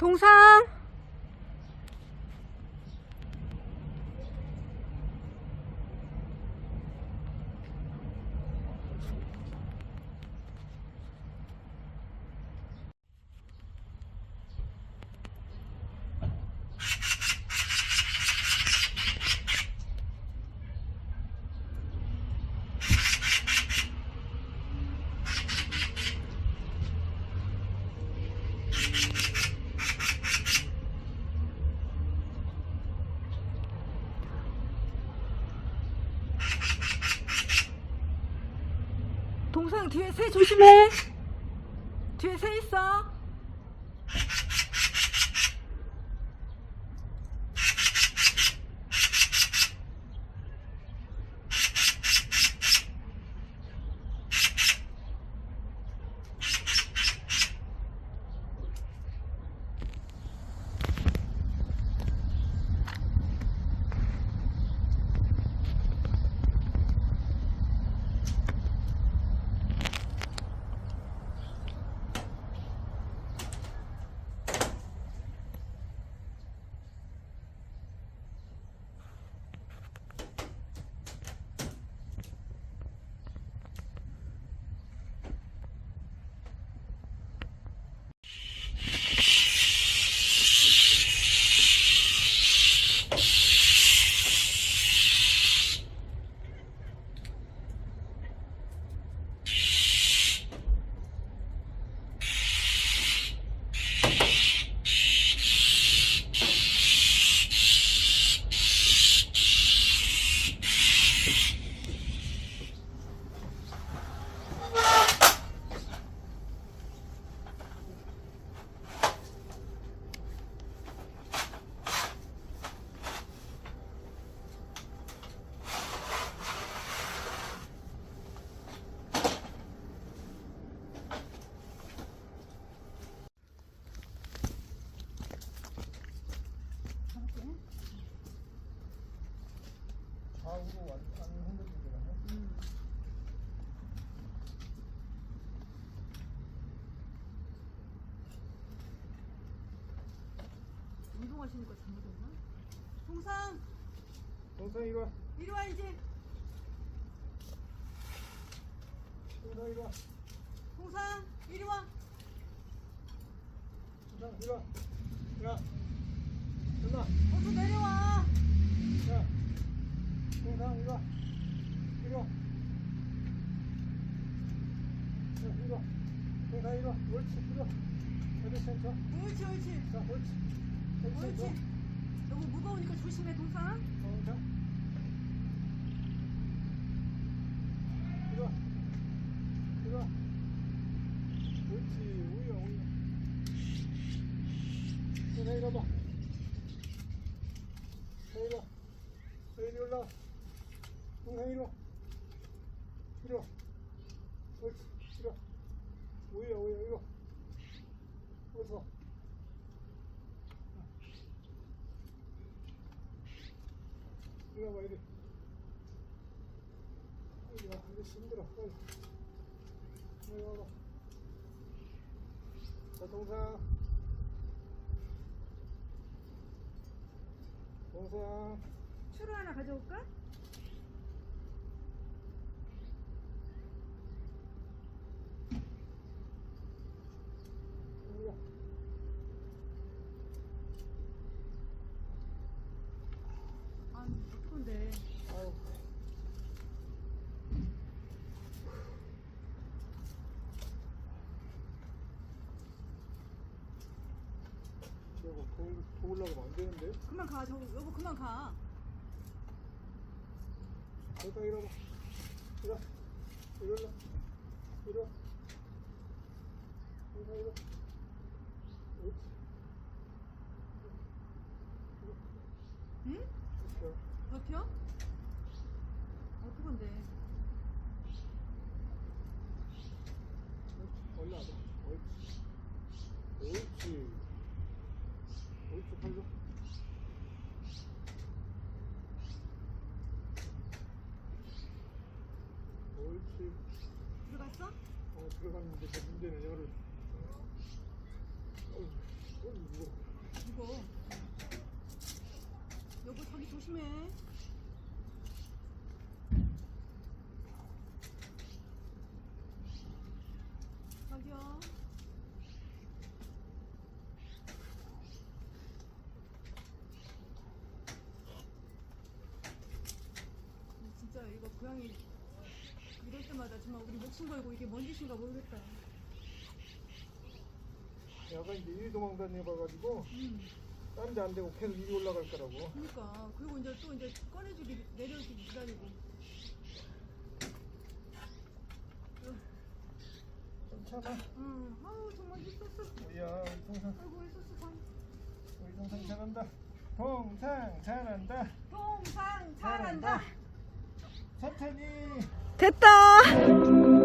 동상 뒤에 새 조심해. 뒤에 새 있어 우로 완전 흔들리거든요. 운동하시니까 잘못했나? 동상 동상 이리 와. 이리 와 이제 동상 이리 와. 동상 이리 와 동상 이리 와. 야. 누나. 어서 내려와 야. 동상 이리 와. 이리 와. 이리 와. 동상 이리 와. 옳지. 이리 와. 어디 센터? 옳지 옳지 자, 옳지. 어디 센터? 옳지 너무 무거우니까 조심해 동상 동상. 이리 와. 이리 와. 옳지. 우여, 우여. 동상 이리 와봐. 자, 이리 와. 자, 이리 올라와. 동상 이리 와. 이리 와. 옳지. 이리 와. 우여, 우여, 이리 와. 어서 와. 이리 와 봐, 이리. 와. 이리 힘들어. 빨리. 이리 와봐. 자, 동상. 동상. 추루 하나 가져올까? 이리 와. 아니 무거운데 아유. 저거 더, 더 올라가면 안 되는데? 그만 가 저, 여보 그만 가 여기다 와. 여기다 이리 와. 옳지. 응? 됐어. 버텨? 어떡한데 올라와봐. 옳지. 옳지. 옳지, 팔로. 옳지. 들 어, 들어갔는데 그 문제는 열을. 어휴. 이거. 여보 저기 조심해. 저기요. 진짜 이거 고양이 이럴 때마다 정말 우리 목숨 걸고 이게 뭔 짓인가 모르겠다. 야가 이제 이리 도망다녀봐가지고 음. 딴데 안 되고 계속 이리 올라갈 거라고. 그러니까 그리고 이제 또 이제 꺼내주기 내려주기 기다리고. 괜찮아. 응. 아우 정말 있었어. 뭐야, 우리 동상, 아이고 있었어 참. 우리 동상 잘한다. 동상 잘한다. 동상 잘한다. 천천히. 됐다.